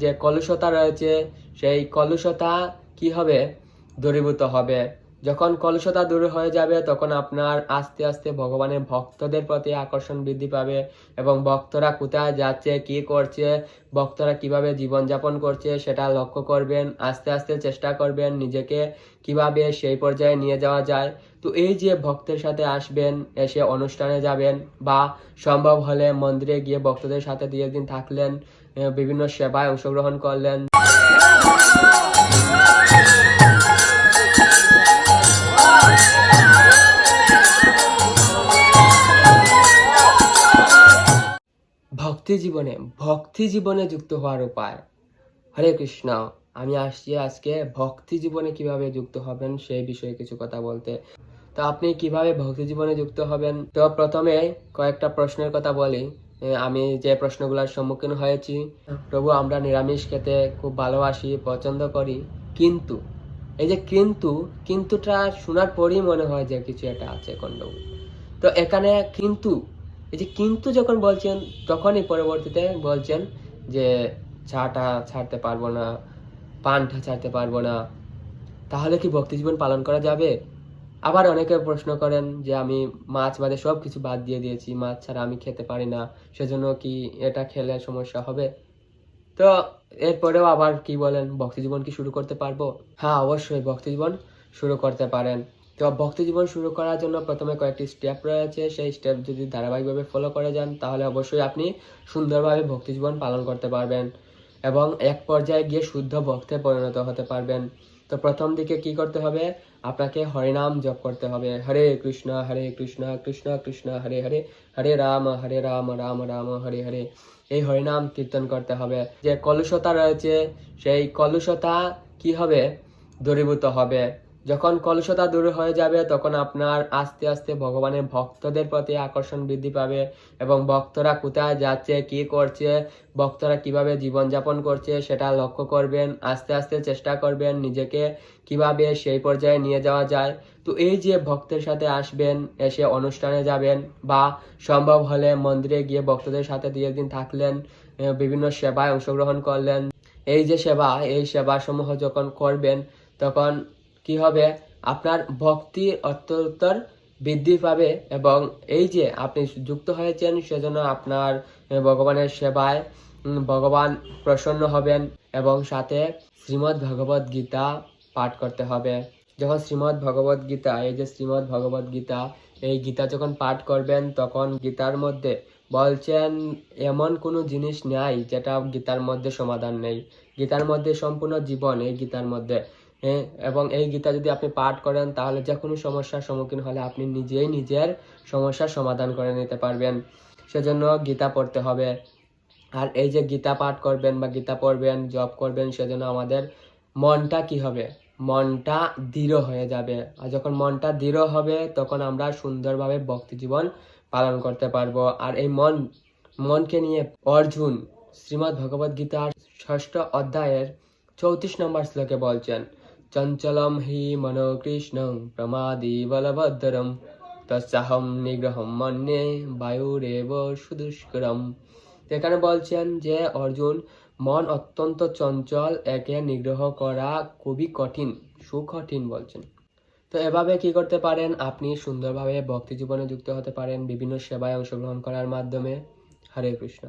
যে কলুষতা রয়েছে, সেই কলুষতা কি হবে? দূরীভূত হবে। যখন কলুষতা দূর হয়ে যাবে, তখন আপনার আস্তে আস্তে ভগবানের ভক্তদের প্রতি আকর্ষণ বৃদ্ধি পাবে এবং ভক্তরা কোথায় যাচ্ছে, কি করছে, ভক্তরা কীভাবে জীবনযাপন করছে সেটা লক্ষ্য করবেন, আস্তে আস্তে চেষ্টা করবেন নিজেকে কীভাবে সেই পর্যায়ে নিয়ে যাওয়া যায়। তো এই যে ভক্তের সাথে আসবেন, এসে অনুষ্ঠানে যাবেন বা সম্ভব হলে মন্দিরে গিয়ে ভক্তদের সাথে দুই একদিন থাকলেন বিভিন্ন সেবায় অংশগ্রহণ করলেন। ভক্তি জীবনে ভক্তি জীবনে যুক্ত হওয়ার উপায়। হরে কৃষ্ণ, আমি আসছি আজকে ভক্তি জীবনে কীভাবে যুক্ত হবেন সেই বিষয়ে কিছু কথা বলতে। তো আপনি কীভাবে ভক্তি জীবনে যুক্ত হবেন? তো প্রথমে কয়েকটা প্রশ্নের কথা বলি। আমি যে প্রশ্নগুলোর সম্মুখীন হয়েছি, প্রভু, আমরা নিরামিষ খেতে খুব ভালোবাসি, পছন্দ করি। কিন্তু, এই যে কিন্তু, কিন্তুটা শোনার পরই মনে হয় যে কিছু একটা আছে গন্ডগোল তো এখানে কিন্তু, এই যে কিন্তু যখন বলছেন, তখনই পরবর্তীতে বলছেন যে চাটা ছাড়তে পারব না, পানটা ছাড়তে পারব না, তাহলে কি ভক্তি জীবন পালন করা যাবে? আবার অনেকে প্রশ্ন করেন যে আমি মাছ বাদে সব কিছু বাদ দিয়ে দিয়েছি, মাছ ছাড়া আমি খেতে পারি না, সেজন্য কি এটা খেলে সমস্যা হবে? তো এরপরেও আবার কি বলেন, ভক্তি জীবন কি শুরু করতে পারব? হ্যাঁ অবশ্যই ভক্তি জীবন শুরু করতে পারেন। তো ভক্তি জীবন শুরু করার জন্য প্রথমে কয়েকটি স্টেপ রয়েছে, সেই স্টেপ যদি ধারাবাহিকভাবে ফলো করে যান, তাহলে অবশ্যই আপনি সুন্দরভাবে ভক্তি জীবন পালন করতে পারবেন এবং এক পর্যায়ে গিয়ে শুদ্ধ ভক্তে পরিণত হতে পারবেন। তো প্রথম দিকে কি করতে হবে? আপনাকে হরিনাম জপ করতে হবে। হরে কৃষ্ণ হরে কৃষ্ণ কৃষ্ণ কৃষ্ণ, হরে হরে হরে রাম হরে রাম রাম রাম, হরে হরে। এই হরিনাম কীর্তন করতে হবে। যে কলুষতা রয়েছে, সেই কলুষতা কি হবে? দূরীভূত হবে। যখন কলুষতা দূর হয়ে যাবে, তখন আপনার আস্তে আস্তে ভগবানের ভক্তদের প্রতি আকর্ষণ বৃদ্ধি পাবে এবং ভক্তরা কোথায় যাচ্ছে, কি করছে, ভক্তরা কীভাবে জীবনযাপন করছে সেটা লক্ষ্য করবেন, আস্তে আস্তে চেষ্টা করবেন নিজেকে কীভাবে সেই পর্যায়ে নিয়ে যাওয়া যায়। তো এই যে ভক্তের সাথে আসবেন, এসে অনুষ্ঠানে যাবেন বা সম্ভব হলে মন্দিরে গিয়ে ভক্তদের সাথে দুই একদিন থাকলেন বিভিন্ন সেবায় অংশগ্রহণ করলেন, এই যে সেবা, এই সেবা সমূহ যখন করবেন, তখন কি হবে? আপনার ভক্তি অত্যুত্তর বৃদ্ধি পাবে এবং এই যে আপনি যুক্ত হয়েছেন, সেজন্য আপনার ভগবানের সেবায় ভগবান প্রসন্ন হবেন এবং সাথে শ্রীমদ্ ভগবত গীতা পাঠ করতে হবে। যখন শ্রীমদ্ ভগবত গীতা, এই যে শ্রীমদ্ ভগবত গীতা, এই গীতা যখন পাঠ করবেন, তখন গীতার মধ্যে বলছেন, এমন কোনো জিনিস নাই যেটা গীতার মধ্যে সমাধান নেই। গীতার মধ্যে সম্পূর্ণ জীবন এই গীতার মধ্যে এবং এই গীতা যদি আপনি পাঠ করেন, তাহলে যে কোনো সমস্যার সম্মুখীন হলে আপনি নিজেই নিজের সমস্যার সমাধান করে নিতে পারবেন। সেজন্য গীতা পড়তে হবে। আর এই যে গীতা পাঠ করবেন বা গীতা পড়বেন জব করবেন, সেজন্য আমাদের মনটা কি হবে? মনটা দৃঢ় হয়ে যাবে। আর যখন মনটা দৃঢ় হবে, তখন আমরা সুন্দরভাবে ভক্তি জীবন পালন করতে পারব। আর এই মন, মনকে নিয়ে অর্জুন শ্রীমদ্ ভগবদ গীতার ষষ্ঠ অধ্যায়ের চৌত্রিশ নম্বর শ্লোকে বলছেন চঞ্চলম হি মনোকৃষ্ণং প্রমাদি বলভদ্রম তৎসাহম নিগ্রহম মন্যে বায়ুরেব সুদুষ্করম এখানে বলছেন যে, অর্জুন, মন অত্যন্ত চঞ্চল, একে নিগ্রহ করা খুবই কঠিন, সুকঠিন বলছেন। তো এভাবে কি করতে পারেন? আপনি সুন্দরভাবে ভক্তি জীবনে যুক্ত হতে পারেন বিভিন্ন সেবায় অংশগ্রহণ করার মাধ্যমে। হরে কৃষ্ণ।